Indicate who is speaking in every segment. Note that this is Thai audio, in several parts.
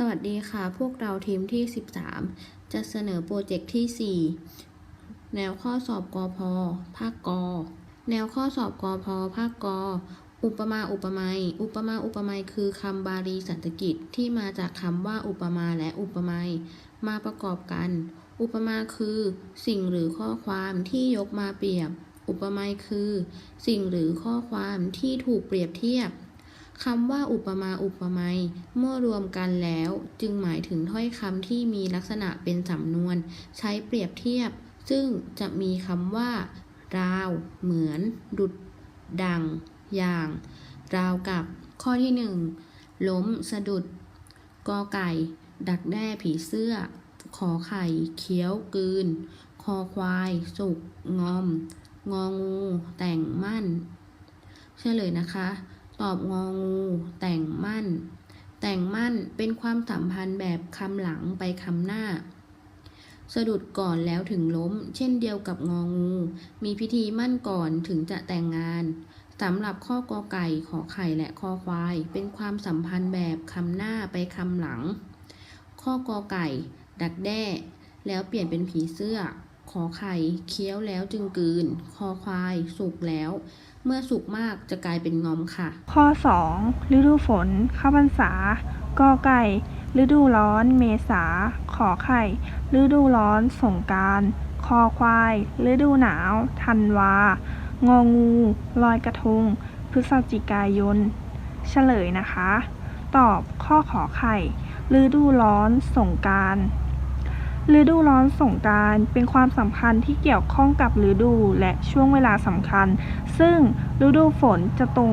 Speaker 1: สวัสดีค่ะ พวกเราทีมที่ 13 จะเสนอโปรเจกต์ที่ 4 แนวข้อสอบกอพภาคกอ แนวข้อสอบกอพภาคกอ อุปมาอุปไมยอุปมาอุปไมยคือคำบาลีสันสกฤตที่มาจากคำว่าอุปมาและอุปไมยมาประกอบกัน อุปมาคือ สิ่งหรือข้อความที่ยกมาเปรียบ อุปไมยคือ สิ่งหรือข้อความที่ถูกเปรียบเทียบ คำว่าอุปมาอุปไมยเมื่อรวมกันแล้ว จึงหมายถึงถ้อยคำที่มีลักษณะเป็นสำนวน ใช้เปรียบเทียบ ซึ่งจะมีคำว่า ราว เหมือน ดุด ดัง อย่าง ราวกับ ข้อที่หนึ่งล้มสะดุด กอไก่ ดักแด้ผีเสื้อ ขอไข่ เคี้ยวกลืน คอควาย สุก งอม งองู แต่งมั่น เฉลยนะคะ ตอบงองู แต่งมั่น แต่งมั่นเป็นความสัมพันธ์แบบคำหลังไปคำหน้า สะดุดก่อนแล้วถึงล้ม เช่นเดียวกับงองู มีพิธีมั่นก่อนถึงจะแต่งงานสำหรับข้อกอไก่ขอไข่และคอควาย เป็นความสัมพันธ์แบบคำหน้าไปคำหลัง ข้อกอไก่ ดักแด้ แล้วเปลี่ยนเป็นผีเสื้อ ขอไข่เคี้ยวแล้วจึงกลืน คอควาย สุกแล้ว เมื่อสุกมากจะกลายเป็นงอมค่ะ
Speaker 2: ข้อ 2 ฤดูฝน ข้าวพรรษากอไก่ ฤดูร้อน เมษา ขอไข่ ฤดูร้อน สงการคอควาย ฤดูหนาว ธันวา งองู ลอยกระทง พฤศจิกายน เฉลยนะคะ ตอบข้อขอไข่ ฤดูร้อน สงการ ฤดูร้อนสงกรารเป็นความสัมพันธ์ที่เกี่ยวข้องกับฤดูและช่วงเวลาสำคัญ ซึ่งฤดูฝนจะตรง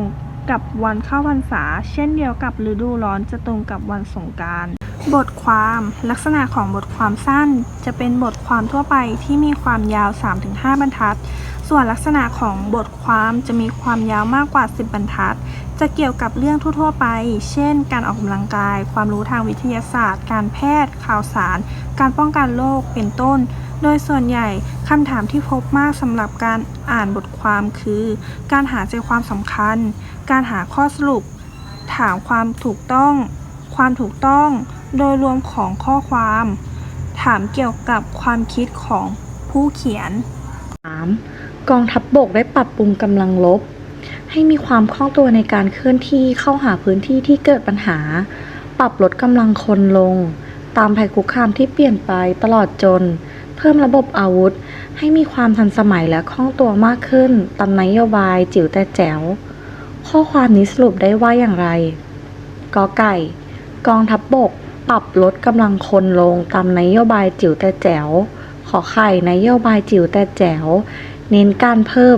Speaker 2: กับวันเข้าพรรษา เช่นเดียวกับฤดูร้อนจะตรงกับวันสงกรารบทความลักษณะของบทความสั้น จะเป็นบทความทั่วไปที่มีความยาว 3-5 บรรทัด ส่วนลักษณะของบทความจะมีความยาวมากกว่า 10 บรรทัด จะเกี่ยวกับเรื่องทั่ว ๆ ไป เช่น การออกกำลังกาย ความรู้ทางวิทยาศาสตร์ การแพทย์ ข่าวสาร การป้องกันโรค เป็นต้น โดยส่วนใหญ่คำถามที่พบมากสำหรับการอ่านบทความคือ การหาใจความสำคัญ การหาข้อสรุป ถามความถูกต้อง ความถูกต้อง โดยรวมของข้อความ ถามเกี่ยวกับความคิดของผู้เขียน
Speaker 3: 3. กองทัพบบกได้ปรับปรุงกำลังรบให้มีความคล่องตัวในการเคลื่อนที่เข้าหาพื้นที่ที่เกิดปัญหา ปรับลดกำลังคนลง ตามภัยคุกคามที่เปลี่ยนไปตลอดจน เพิ่มระบบอาวุธ ให้มีความทันสมัยและคล่องตัวมากขึ้น ตามนโยบายจิ๋วแต่แจ๋ว ข้อความนี้สรุปได้ว่าอย่างไร กอไก่ กองทัพบบก ปรับลดกำลังคนลง ตามนโยบายจิ๋วแต่แจ๋ว ขอไข่นโยบายจิ๋วแต่แจ๋ว เน้นการเพิ่ม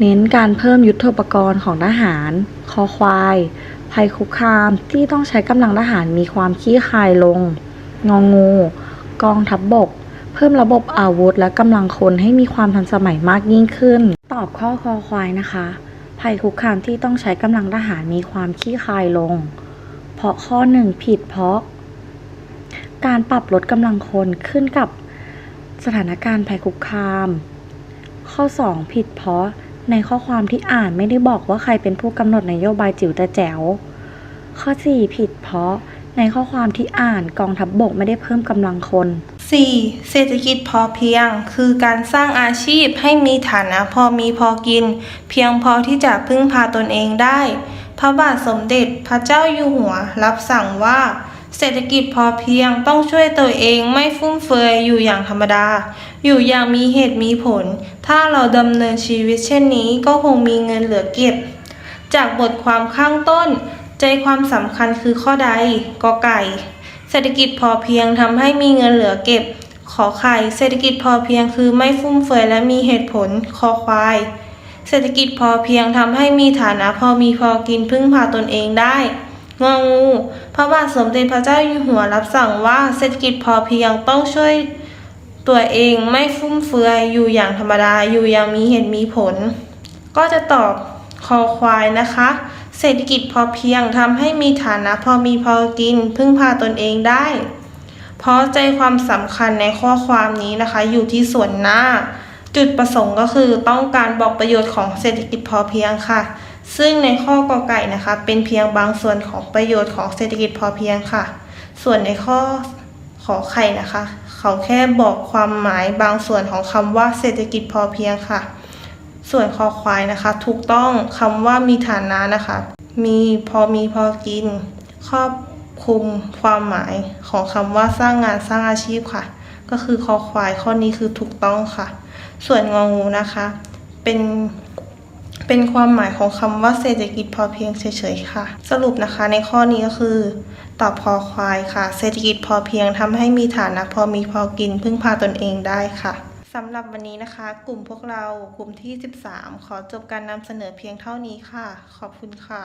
Speaker 3: เน้นการเพิ่มยุทธปกรณ์ของทหาร คอควาย ภัยคุกคามที่ต้องใช้กำลังทหารมีความขี้คายลง งองู กองทัพบบก เพิ่มระบบอาวุธและกำลังคนให้มีความทันสมัยมากยิ่งขึ้น ตอบข้อคอควายนะคะ ภัยคุกคามที่ต้องใช้กำลังทหารมีความขี้คายลง เพราะข้อหนึ่งผิดเพราะ การปรับลดกำลังคนขึ้นกับสถานการณ์ภัยคุกคาม ข้อ 2 ผิดเพราะในข้อความที่อ่านไม่ได้บอกว่าใครเป็นผู้กำหนดนโยบายจิ๋วแต่แจ๋ว ข้อ 4 ผิดเพราะในข้อความที่อ่านกองทัพบบกไม่ได้เพิ่มกำลังคน
Speaker 4: 4. เศรษฐกิจพอเพียง คือการสร้างอาชีพให้มีฐานะพอมีพอกิน เพียงพอที่จะพึ่งพาตนเองได้ พระบาทสมเด็จพระเจ้าอยู่หัวรับสั่งว่า เศรษฐกิจพอเพียงต้องช่วยตัวเองไม่ฟุ่มเฟือยอยู่อย่างธรรมดา อยู่อย่างมีเหตุมีผล ถ้าเราดำเนินชีวิตเช่นนี้ก็คงมีเงินเหลือเก็บ จากบทความข้างต้น ใจความสำคัญคือข้อใดกอไก่ เศรษฐกิจพอเพียงทำให้มีเงินเหลือเก็บ ขอไข่ เศรษฐกิจพอเพียงคือไม่ฟุ่มเฟือยและมีเหตุผลคอควาย เศรษฐกิจพอเพียงทำให้มีฐานะพอมีพอกินพึ่งพาตนเองได้ งองูพระบาทสมเด็จพระเจ้าอยู่หัวรับสั่งว่าเศรษฐกิจพอเพียงต้องช่วยตัวเองไม่ฟุ่มเฟือยอยู่อย่างธรรมดาอยู่อย่างมีเหตุมีผล ก็จะตอบคอควายนะคะ เศรษฐกิจพอเพียงทำให้มีฐานะพอมีพอกิน พึ่งพาตนเองได้ เพราะใจความสำคัญในข้อความนี้นะคะ อยู่ที่ส่วนหน้า จุดประสงค์ก็คือต้องการบอกประโยชน์ของเศรษฐกิจพอเพียงค่ะ ซึ่งในข้อกอไก่นะคะ เป็นเพียงบางส่วนของประโยชน์ของเศรษฐกิจพอเพียงค่ะ ส่วนในข้อขอไข่นะคะ เขาแค่บอกความหมายบางส่วนของคำว่าเศรษฐกิจพอเพียงค่ะ ส่วนคอควายนะคะ ถูกต้องคำว่ามีฐานะนะคะ มีพอมีพอกิน ครอบคลุมความหมายของคำว่าสร้างงานสร้างอาชีพค่ะ ก็คือคอควายข้อนี้คือถูกต้องค่ะ ส่วนงองูนะคะ เป็น เป็นความหมายของคำว่าเศรษฐกิจพอเพียงเฉยๆค่ะ สรุปนะคะในข้อนี้ก็คือ ตอบพอควายค่ะ เศรษฐกิจพอเพียงทำให้มีฐานะพอมีพอกิน พึ่งพาตนเองได้ค่ะสำหรับวันนี้นะคะ กลุ่มพวกเรากลุ่มที่ 13 ขอจบการนำเสนอเพียงเท่านี้ค่ะ ขอบคุณค่ะ